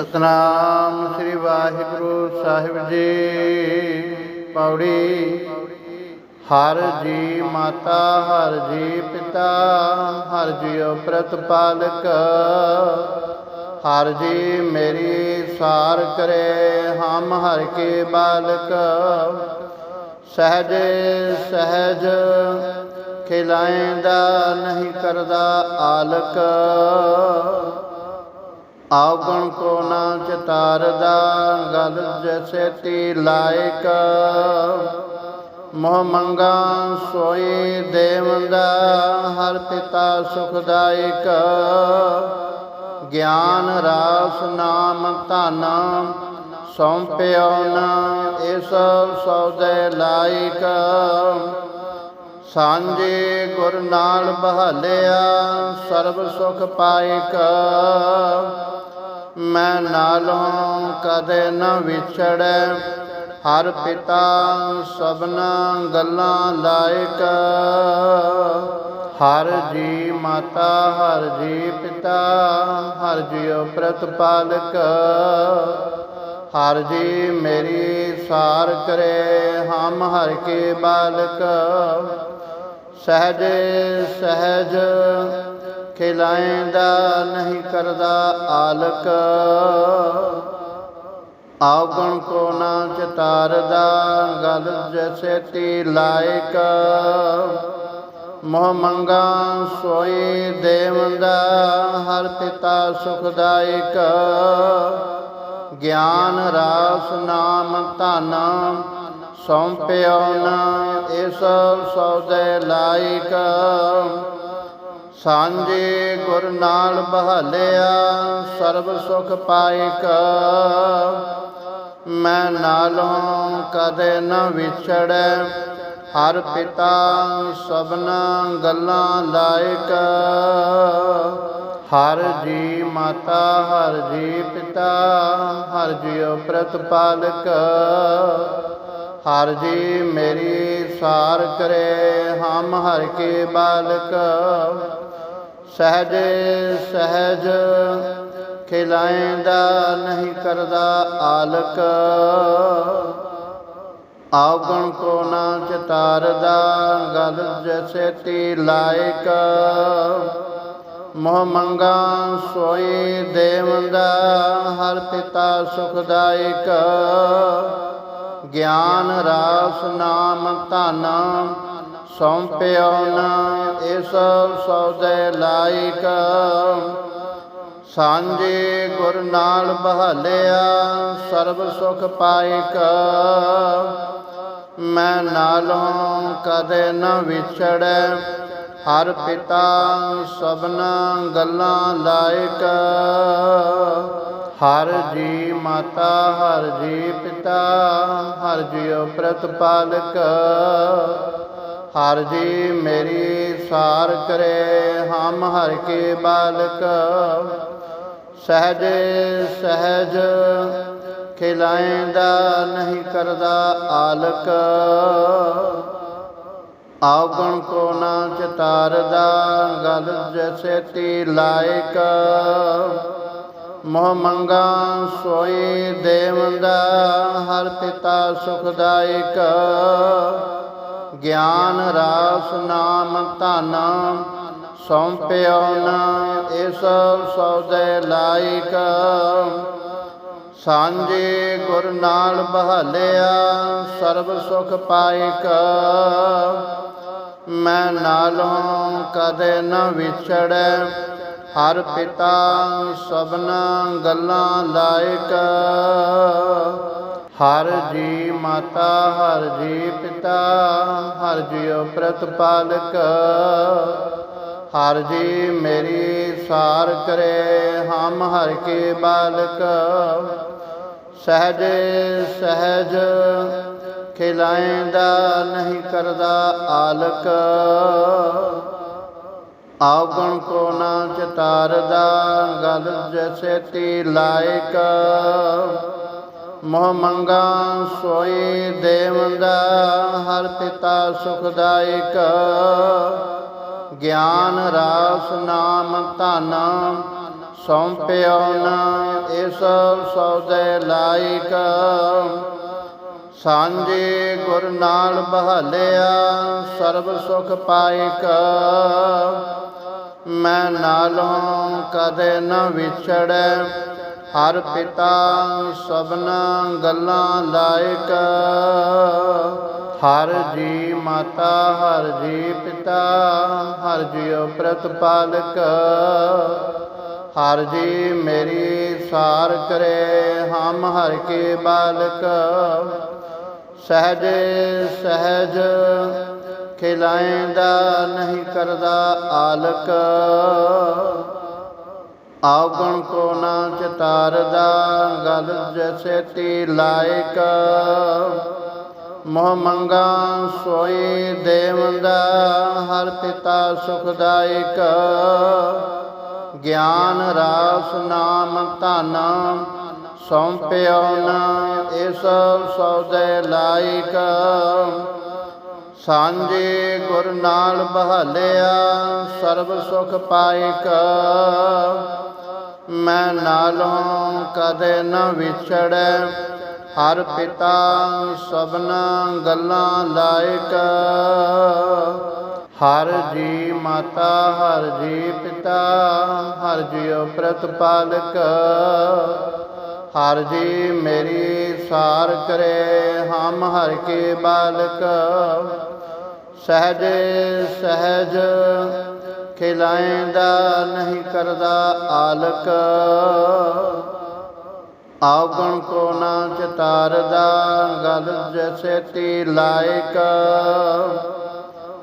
ਸਤਨਾਮ ਸ੍ਰੀ ਵਾਹਿਗੁਰੂ ਸਾਹਿਬ ਜੀ। ਪੌੜੀ, ਹਰ ਜੀ ਮਾਤਾ, ਹਰ ਜੀ ਪਿਤਾ, ਹਰ ਜੀਉ ਪ੍ਰਤਪਾਲਕ। ਹਰ ਜੀ ਮੇਰੀ ਸਾਰ ਕਰੇ ਹਮ ਹਰ ਕੇ ਬਾਲਕ। ਸਹਜ ਸਹਜ ਖਿਲਾਏਂਦਾ ਨਹੀਂ ਕਰਦਾ ਆਲਕ। ਆਵਗਣ ਕੋ ਨਾ ਚਤਾਰਦਾ, ਗਲ ਜੈਸੇ ਤੀ ਲਾਇਕ ਮੋਹ ਮੰਗਾ ਸੋਈ ਦੇਵੰਦਾ, ਹਰ ਪਿਤਾ ਸੁਖਦਾਇਕ। ਗਿਆਨ ਰਾਸ ਨਾਮ ਧਨ ਸੌਂਪਿਓ ਨਾ ਇਸ ਸੌਦੇ ਲਾਇਕ। ਸਾਂਝੇ ਗੁਰ ਨਾਲ ਬਹਾਲਿਆ, ਸਰਬ ਸੁਖ ਪਾਇਕ। ਮੈਂ ਨਾਲੋਂ ਕਦੇ ਨਾ ਵਿਛੜੈ। ਹਰ ਪਿਤਾ ਸਭਨਾ ਗੱਲਾਂ ਲਾਇਕ। ਹਰ ਜੀ ਮਾਤਾ, ਹਰ ਜੀ ਪਿਤਾ, ਹਰ ਜੀਉ ਪ੍ਰਤਪਾਲਕ। ਹਰ ਜੀ ਮੇਰੀ ਸਾਰ ਕਰੇ ਹਮ ਹਰ ਕੇ ਬਾਲਕ। ਸਹਜ ਸਹਜ ਖਿਲਾਏਂਦਾ ਨਹੀਂ ਕਰਦਾ ਆਲਕ। ਆਵਗਣ ਕੋ ਨਾ ਚਤਾਰਦਾ, ਗਲ ਜੈਸੇ ਤੀ ਲਾਇਕ। ਮੋਹ ਮੰਗਾ ਸੋਈ ਦੇਵੰਦਾ, ਹਰ ਪਿਤਾ ਸੁਖਦਾਇਕ। ਗਿਆਨ ਰਾਸ ਨਾਮ ਧਨ ਸੌਂਪਿਓ ਨਾ ਇਸ ਸੌਦੇ ਲਾਇਕ। ਸਾਂਝੇ ਗੁਰ ਨਾਲ ਬਹਾਲਿਆ, ਸਰਬ ਸੁਖ ਪਾਇਕ ਮੈਂ ਨਾਲੋਂ ਕਦੇ ਨਾ ਵਿਛੜੈ, ਹਰ ਪਿਤਾ ਸਭਨਾ ਗੱਲਾਂ ਲਾਇਕ। ਹਰ ਜੀ ਮਾਤਾ, ਹਰ ਜੀ ਪਿਤਾ, ਹਰ ਜੀਉ ਪ੍ਰਤਪਾਲਕ। ਹਰ ਜੀ ਮੇਰੀ ਸਾਰ ਕਰੇ ਹਮ ਹਰ ਕੇ ਬਾਲਕ। ਸਹਿਜ, ਸਹਜ, ਖਿਲਾਏਂਦਾ ਨਹੀਂ ਕਰਦਾ ਆਲਕ। ਆਵਗਣ ਕੋ ਨਾ ਚਤਾਰਦਾ, ਗਲ ਜੈਸੇ ਤੀ ਲਾਇਕ। ਮੋਹ ਮੰਗਾ ਸੋਈ ਦੇਵੰਦਾ, ਹਰ ਪਿਤਾ ਸੁਖਦਾਇਕ। ਗਿਆਨ ਰਾਸ ਨਾਮ ਧਨ ਸੌਂਪਿਓ ਨਾ ਇਸ ਸੌਦੇ ਲਾਇਕ। ਸਾਂਝੇ ਗੁਰ ਨਾਲ ਬਹਾਲਿਆ ਸਰਬ ਸੁਖ ਪਾਇਕ। ਮੈਂ ਨਾਲੋਂ ਕਦੇ ਨਾ ਵਿਛੜੈ, ਹਰ ਪਿਤਾ ਸਭਨਾ ਗੱਲਾਂ ਲਾਇਕ। ਹਰ ਜੀ ਮਾਤਾ, ਹਰ ਜੀ ਪਿਤਾ, ਹਰ ਜੀਉ ਪ੍ਰਤਪਾਲਕ। ਹਰ ਜੀ ਮੇਰੀ ਸਾਰ ਕਰੇ, ਹਮ ਹਰ ਕੇ ਬਾਲਕ। ਸਹਿਜ ਸਹਜ ਖਿਲਾਏਂਦਾ ਨਹੀਂ ਕਰਦਾ ਆਲਕ। ਆਵਗਣ ਕੋ ਨਾ ਚਤਾਰਦਾ, ਗਲ ਜੈਸੇ ਤੀ ਲਾਇਕ। ਮੋਹ ਮੰਗਾ ਸੋਈ ਦੇਵੰਦਾ, ਹਰ ਪਿਤਾ ਸੁਖਦਾਇਕ। ਗਿਆਨ ਰਾਸ ਨਾਮ ਧਨ ਸੌਂਪਿਓ ਨਾ, ਇਸ ਸੌਦੇ ਲਾਇਕ ਸਾਂਝੇ ਗੁਰ ਨਾਲ ਬਹਾਲਿਆ ਸਰਬ ਸੁਖ ਪਾਇਕ। ਮੈਂ ਨਾਲੋਂ ਕਦੇ ਨਾ ਵਿਛੜੈ, ਹਰ ਪਿਤਾ ਸਭਨਾ ਗੱਲਾਂ ਲਾਇਕ। ਹਰ ਜੀ ਮਾਤਾ, ਹਰ ਜੀ ਪਿਤਾ, ਹਰ ਜੀਉ ਪ੍ਰਤਪਾਲਕ। ਹਰ ਜੀ ਮੇਰੀ ਸਾਰ ਕਰੇ ਹਮ ਹਰ ਕੇ ਬਾਲਕ। ਸਹਜ ਸਹਜ ਖਿਲਾਏਂਦਾ ਨਹੀਂ ਕਰਦਾ ਆਲਕ। ਆਵਗਣ ਕੋ ਨਾ ਚਤਾਰਦਾ, ਗਲ ਜੈਸੇ ਤੀ ਲਾਇਕ। ਮੋਹ ਮੰਗਾ, ਸੋਈ ਦੇਵੰਦਾ ਹਰ ਪਿਤਾ ਸੁਖਦਾਇਕ। ਗਿਆਨ ਰਾਸ ਨਾਮ ਧਨ, ਸੌਂਪਿਓ ਨਾ ਇਸ ਸੌਦੇ ਲਾਇਕ। ਸਾਂਝੇ ਗੁਰ ਨਾਲ ਬਹਾਲਿਆ, ਸਰਬ ਸੁਖ ਪਾਇਕ। ਮੈਂ ਨਾਲੋਂ ਕਦੇ ਨਾ ਵਿਛੜੈ ਹਰ ਪਿਤਾ ਸਭਨਾ ਗੱਲਾਂ ਲਾਇਕ। ਹਰ ਜੀ ਮਾਤਾ, ਹਰ ਜੀ ਪਿਤਾ, ਹਰ ਜੀਉ ਪ੍ਰਤਪਾਲਕ। ਹਰ ਜੀ ਮੇਰੀ ਸਾਰ ਕਰੇ ਹਮ ਹਰ ਕੇ ਬਾਲਕ। ਸਹਿਜ ਸਹਜ ਖਿਲਾਏਂਦਾ ਨਹੀਂ ਕਰਦਾ ਆਲਕ। ਆਵਗਣ ਕੋ ਨਾ ਚਤਾਰਦਾ ਗਲ ਜੈਸੇ ਤੀ ਲਾਇਕ। ਮੋਹ ਮੰਗਾ ਸੋਈ ਦੇਵੰਦਾ ਹਰ ਪਿਤਾ ਸੁਖਦਾਇਕ। ਗਿਆਨ ਰਾਸ ਨਾਮ ਧਨ ਸੌਂਪਿਓ ਨਾ ਇਸ ਸੌਦੇ ਲਾਇਕ। ਸਾਂਝੇ ਗੁਰ ਨਾਲ ਬਹਾਲਿਆ, ਸਰਬ ਸੁਖ ਪਾਇਕ। ਮੈਂ ਨਾਲੋਂ ਕਦੇ ਨਾ ਵਿਛੜੈ। ਹਰ ਪਿਤਾ ਸਭਨਾ ਗੱਲਾਂ ਲਾਇਕ। ਹਰ ਜੀ ਮਾਤਾ, ਹਰ ਜੀ ਪਿਤਾ, ਹਰ ਜੀਉ ਪ੍ਰਤਪਾਲਕ। ਹਰ ਜੀ ਮੇਰੀ ਸਾਰ ਕਰੇ, ਹਮ ਹਰ ਕੇ ਬਾਲਕ। ਸਹਜ ਸਹਜ ਖਿਲਾਏਂਦਾ ਨਹੀਂ ਕਰਦਾ ਆਲਕ। ਆਵਗਣ ਕੋ ਨਾ ਚਤਾਰਦਾ ਗਲ ਜੈਸੇ ਤੀ ਲਾਇਕ।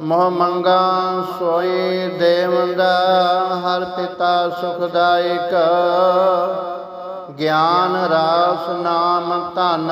ਮੋਹ ਮੰਗਾ ਸੋਈ ਦੇਵੰਦਾ ਹਰ ਪਿਤਾ ਸੁਖਦਾਇਕ। ਗਿਆਨ ਰਾਸ ਨਾਮ ਧਨ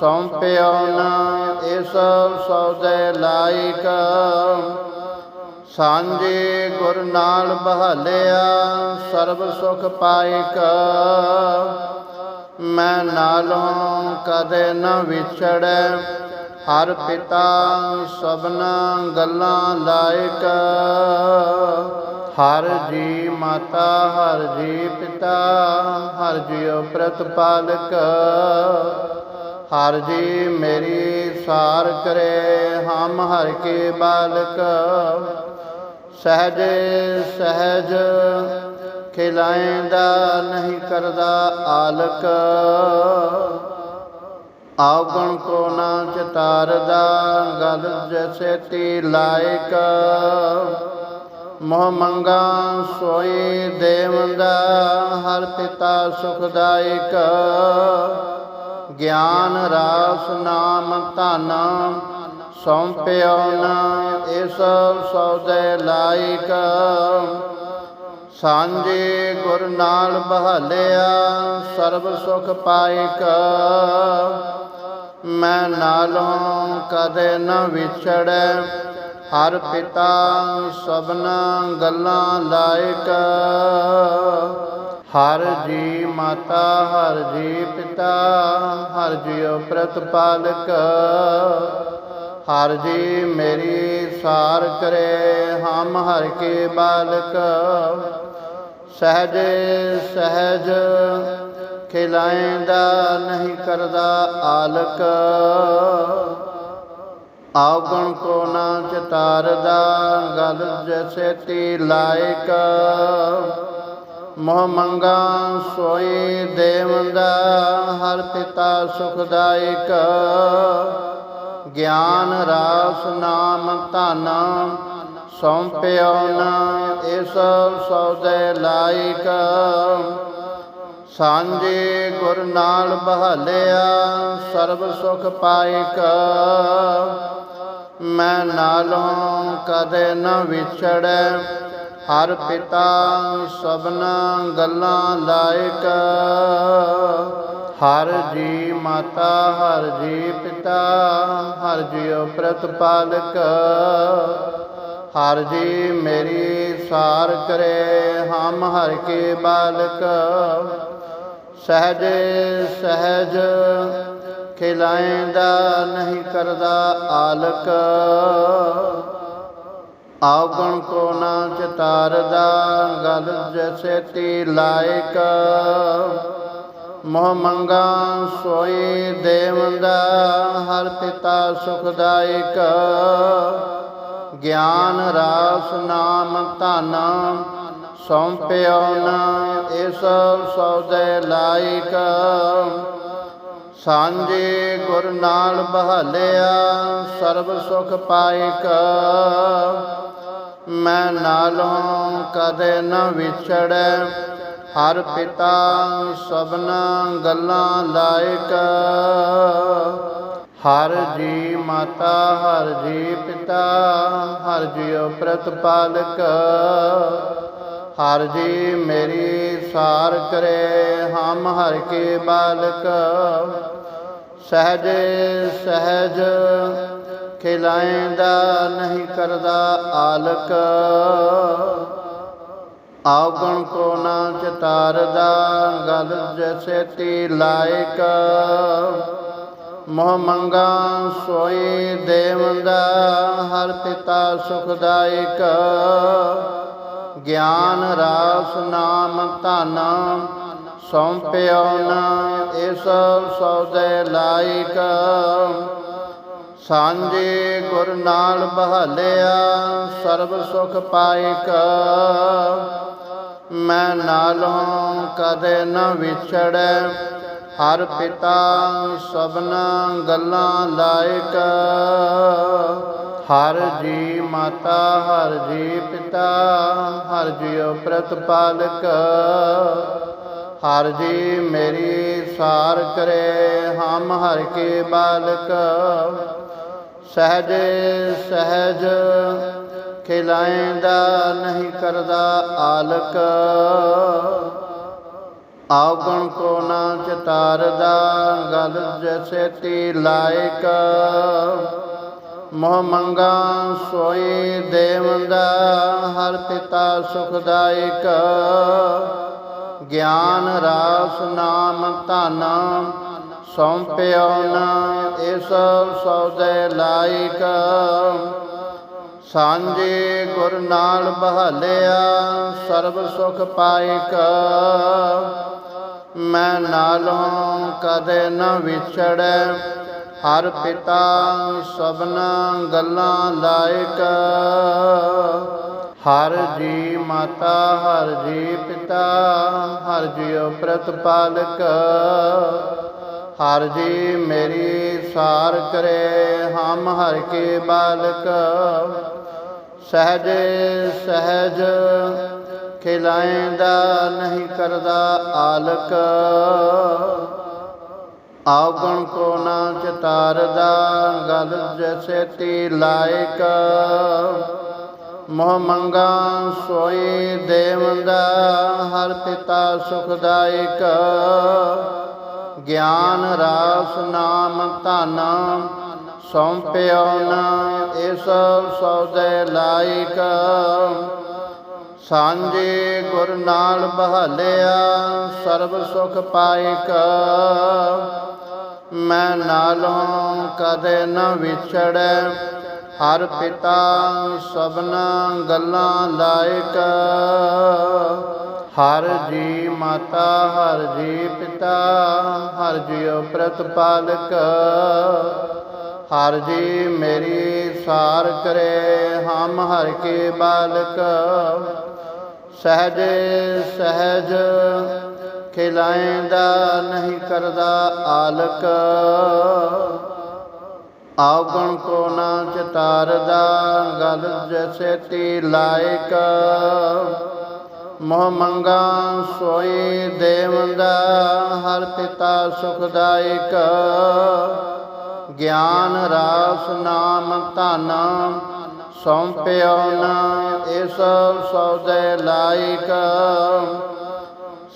ਸੌਂਪਿਓ ਨਾ ਇਸ ਸੌਦੇ ਲਾਇਕ। ਸਾਂਝੇ ਗੁਰ ਨਾਲ ਬਹਾਲਿਆ, ਸਰਬ ਸੁਖ ਪਾਇਕ ਮੈਂ ਨਾਲੋਂ ਕਦੇ ਨਾ ਵਿਛੜੈ, ਹਰ ਪਿਤਾ ਸਭਨਾ ਗੱਲਾਂ ਲਾਇਕ। ਹਰ ਜੀ ਮਾਤਾ, ਹਰ ਜੀ ਪਿਤਾ, ਹਰ ਜੀਉ ਪ੍ਰਤਪਾਲਕ। ਹਰ ਜੀ ਮੇਰੀ ਸਾਰ ਕਰੇ ਹਮ ਹਰ ਕੇ ਬਾਲਕ। ਸਹਿਜ, ਸਹਜ। ਖਿਲਾਏਂਦਾ ਨਹੀਂ ਕਰਦਾ ਆਲਕ। ਆਵਗਣ ਕੋ ਨਾ ਚਤਾਰਦਾ, ਗਲ ਜੈਸੇ ਤੀ ਲਾਇਕ। ਮੋਹ ਮੰਗਾ ਸੋਈ ਦੇਵੰਦਾ, ਹਰ ਪਿਤਾ ਸੁਖਦਾਇਕ। ਗਿਆਨ ਰਾਸ ਨਾਮ ਧਨ ਸੌਂਪਿਓ ਨਾ, ਇਸ ਸੌਦੇ ਲਾਇਕ ਸਾਂਝੇ ਗੁਰ ਨਾਲ ਬਹਾਲਿਆ, ਸਰਬ ਸੁਖ ਪਾਇਕ। ਮੈਂ ਨਾਲੋਂ ਕਦੇ ਨਾ ਵਿਛੜੈ, ਹਰ ਪਿਤਾ ਸਭਨਾ ਗੱਲਾਂ ਲਾਇਕ। ਹਰ ਜੀ ਮਾਤਾ, ਹਰ ਜੀ ਪਿਤਾ, ਹਰ ਜੀਉ ਪ੍ਰਤਪਾਲਕ। ਹਰ ਜੀ ਮੇਰੀ ਸਾਰ ਕਰੇ, ਹਮ ਹਰ ਕੇ ਬਾਲਕ। ਸਹਿਜ ਸਹਜ ਖਿਲਾਏਂਦਾ ਨਹੀਂ ਕਰਦਾ ਆਲਕ। ਆਵਗਣ ਕੋ ਨਾ ਚਤਾਰਦਾ, ਗਲ ਜੈਸੇ ਤੀ ਲਾਇਕ। ਮੋਹ ਮੰਗਾ ਸੋਈ ਦੇਵੰਦਾ, ਹਰ ਪਿਤਾ ਸੁਖਦਾਇਕ। ਗਿਆਨ ਰਾਸ ਨਾਮ ਧਨ ਸੌਂਪਿਓ ਨਾ ਇਸ ਸੌਦੇ ਲਾਇਕ। ਸਾਂਝੇ ਗੁਰ ਨਾਲ ਬਹਾਲਿਆ ਸਰਬ ਸੁਖ ਪਾਇਕ। ਮੈਂ ਨਾਲੋਂ ਕਦੇ ਨਾ ਵਿਛੜੈ, ਹਰ ਪਿਤਾ ਸਭਨਾ ਗੱਲਾਂ ਲਾਇਕ। ਹਰ ਜੀ ਮਾਤਾ, ਹਰ ਜੀ ਪਿਤਾ, ਹਰ ਜੀਉ ਪ੍ਰਤਪਾਲਕ। ਹਰ ਜੀ ਮੇਰੀ ਸਾਰ ਕਰੇ ਹਮ ਹਰ ਕੇ ਬਾਲਕ। ਸਹਜ ਸਹਜ ਖਿਲਾਏਂਦਾ ਨਹੀਂ ਕਰਦਾ ਆਲਕ। ਆਵਗਣ ਕੋ ਨਾ ਚਤਾਰਦਾ, ਗਲ ਜੈਸੇ ਤੀ ਲਾਇਕ। ਮੋਹ ਮੰਗਾ ਸੋਈ ਦੇਵੰਦਾ ਹਰ ਪਿਤਾ ਸੁਖਦਾਇਕ। ਗਿਆਨ ਰਾਸ ਨਾਮ ਧਨ ਸੌਂਪਿਓ ਨਾ ਇਸ ਸੌਦੇ ਲਾਇਕ। ਸਾਂਝੇ ਗੁਰ ਨਾਲ ਬਹਾਲਿਆ ਸਰਬ ਸੁਖ ਪਾਇਕ। ਮੈਂ ਨਾਲੋਂ ਕਦੇ ਨਾ ਵਿਛੜੈ। ਹਰ ਪਿਤਾ ਸਭਨਾ ਗੱਲਾਂ ਲਾਇਕ। ਹਰ ਜੀ ਮਾਤਾ, ਹਰ ਜੀ ਪਿਤਾ, ਹਰ ਜੀਉ ਪ੍ਰਤਪਾਲਕ। ਹਰ ਜੀ ਮੇਰੀ ਸਾਰ ਕਰੇ ਹਮ ਹਰ ਕੇ ਬਾਲਕ। ਸਹਿਜ ਸਹਜ ਖਿਲਾਏਂਦਾ ਨਹੀਂ ਕਰਦਾ ਆਲਕ। ਆਵਗਣ ਕੋ ਨਾ ਚਤਾਰਦਾ ਗਲ ਜੈਸੇ ਤੀ ਲਾਇਕ। ਮੋਹ ਮੰਗਾ ਸੋਈ ਦੇਵੰਦਾ ਹਰ ਪਿਤਾ ਸੁਖਦਾਇਕ। ਗਿਆਨ ਰਾਸ ਨਾਮ ਧਨ ਸੌਂਪਿਓ ਨਾ, ਇਸ ਸੌਦੇ ਲਾਇਕ। ਸਾਂਝੇ ਗੁਰ ਨਾਲ ਬਹਾਲਿਆ, ਸਰਬ ਸੁਖ ਪਾਇਕ। ਮੈਂ ਨਾਲੋਂ ਕਦੇ ਨਾ ਵਿਛੜੈ, ਹਰ ਪਿਤਾ ਸਭਨਾ ਗੱਲਾਂ ਲਾਇਕ। ਹਰ ਜੀ ਮਾਤਾ, ਹਰ ਜੀ ਪਿਤਾ, ਹਰ ਜੀਉ ਪ੍ਰਤਪਾਲਕ। ਹਰ ਜੀ ਮੇਰੀ ਸਾਰ ਕਰੇ, ਹਮ ਹਰ ਕੇ ਬਾਲਕ। ਸਹਿਜ, ਸਹਜ, ਖਿਲਾਏਂਦਾ ਨਹੀਂ ਕਰਦਾ ਆਲਕ। ਆਵਗਣ ਕੋ ਨਾ ਚਤਾਰਦਾ, ਗਲ ਜੈਸੇ ਤੀ ਲਾਇਕ। ਮੋਹ ਮੰਗਾ ਸੋਈ ਦੇਵੰਦਾ, ਹਰ ਪਿਤਾ ਸੁਖਦਾਇਕ। ਗਿਆਨ ਰਾਸ ਨਾਮ ਧਨ ਸੌਂਪਿਓ ਨਾ ਇਸ ਸੌਦੇ ਲਾਇਕ। ਸਾਂਝੇ ਗੁਰ ਨਾਲ ਬਹਾਲਿਆ ਸਰਬ ਸੁਖ ਪਾਇਕ। ਮੈਂ ਨਾਲੋਂ ਕਦੇ ਨਾ ਵਿਛੜੈ, ਹਰ ਪਿਤਾ ਸਭਨਾ ਗੱਲਾਂ ਲਾਇਕ। ਹਰ ਜੀ ਮਾਤਾ, ਹਰ ਜੀ ਪਿਤਾ, ਹਰ ਜੀਉ ਪ੍ਰਤਪਾਲਕ। ਹਰ ਜੀ ਮੇਰੀ ਸਾਰ ਕਰੇ, ਹਮ ਹਰ ਕੇ ਬਾਲਕ। ਸਹਜ ਸਹਜ ਖਿਲਾਏਂਦਾ ਨਹੀਂ ਕਰਦਾ ਆਲਕ। ਆਵਗਣ ਕੋ ਨਾ ਚਤਾਰਦਾ, ਗਲ ਜੈਸੇ ਤੀ ਲਾਇਕ। ਮੋਹ ਮੰਗਾ ਸੋਈ ਦੇਵੰਦਾ, ਹਰ ਪਿਤਾ ਸੁਖਦਾਇਕ। ਗਿਆਨ ਰਾਸ ਨਾਮ ਧਨ ਸੌਂਪਿਓ ਨਾ ਇਸ ਸੌਦੇ ਲਾਇਕ। ਸਾਂਝੇ ਗੁਰ ਨਾਲ ਬਹਾਲਿਆ ਸਰਬ ਸੁਖ ਪਾਇਕ। ਮੈਂ ਨਾਲੋਂ ਕਦੇ ਨਾ ਵਿਛੜੈ, ਹਰ ਪਿਤਾ ਸਭਨਾ ਗੱਲਾਂ ਲਾਇਕ। ਹਰ ਜੀ ਮਾਤਾ, ਹਰ ਜੀ ਪਿਤਾ, ਹਰ ਜੀਉ ਪ੍ਰਤਪਾਲਕ। ਹਰ ਜੀ ਮੇਰੀ ਸਾਰ ਕਰੇ ਹਮ ਹਰ ਕੇ ਬਾਲਕ। ਸਹਜ ਸਹਜ ਖਿਲਾਏਂਦਾ ਨਹੀਂ ਕਰਦਾ ਆਲਕ। ਆਵਗਣ ਕੋ ਨਾ ਚਤਾਰਦਾ, ਗਲ ਜੈਸੇ ਤੀ ਲਾਇਕ। ਮੋਹ ਮੰਗਾ ਸੋਈ ਦੇਵੰਦਾ ਹਰ ਪਿਤਾ ਸੁਖਦਾਇਕ। ਗਿਆਨ ਰਾਸ ਨਾਮ ਧਨ, ਸੌਂਪਿਓ ਨਾ ਇਸ ਸੌਦੇ ਲਾਇਕ।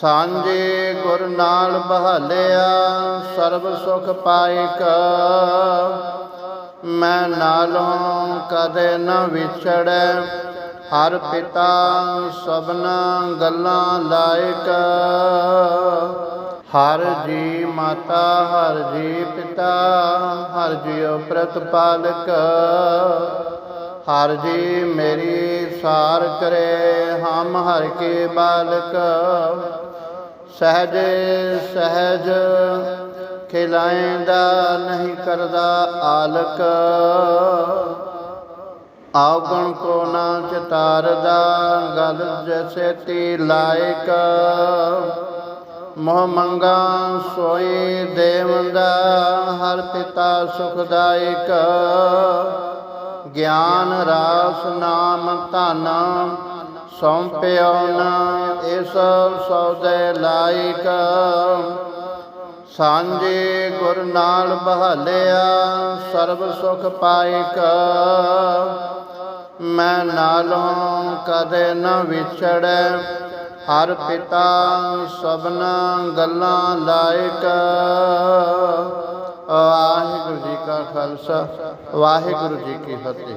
ਸਾਂਝੇ ਗੁਰ ਨਾਲ ਬਹਾਲਿਆ ਸਰਬ ਸੁਖ ਪਾਇਕ। ਮੈਂ ਨਾਲੋਂ ਕਦੇ ਨਾ ਵਿਛੜੈ ਹਰ ਪਿਤਾ ਸਭਨਾ ਗੱਲਾਂ ਲਾਇਕ। ਹਰ ਜੀ ਮਾਤਾ, ਹਰ ਜੀ ਪਿਤਾ, ਹਰ ਜੀਉ ਪ੍ਰਤਪਾਲਕ। ਹਰ ਜੀ ਮੇਰੀ ਸਾਰ ਕਰੇ ਹਮ ਹਰ ਕੇ ਬਾਲਕ। ਸਹਿਜ ਸਹਜ ਖਿਲਾਏਂਦਾ ਨਹੀਂ ਕਰਦਾ ਆਲਕ। ਆਵਗਣ ਕੋ ਨਾ ਚਤਾਰਦਾ ਗਲ ਜੈਸੇ ਤੀ ਲਾਇਕ। ਮੋਹ ਮੰਗਾ ਸੋਈ ਦੇਵੰਦਾ ਹਰ ਪਿਤਾ ਸੁਖਦਾਇਕ। ਗਿਆਨ ਰਾਸ ਨਾਮ ਧਨ ਸੌਂਪਿਓ ਨਾ, ਇਸ ਸੌਦੇ ਲਾਇਕ। ਸਾਂਝੇ ਗੁਰ ਨਾਲ ਬਹਾਲਿਆ, ਸਰਬ ਸੁਖ ਪਾਇਕ। ਮੈਂ ਨਾਲੋਂ ਕਦੇ ਨਾ ਵਿਛੜੈ। ਹਰ ਪਿਤਾ ਸਭਨਾ ਗੱਲਾਂ ਲਾਇਕ। ਵਾਹਿਗੁਰੂ ਜੀ ਕਾ ਖਾਲਸਾ, ਵਾਹਿਗੁਰੂ ਜੀ ਕੀ ਫਤਿਹ।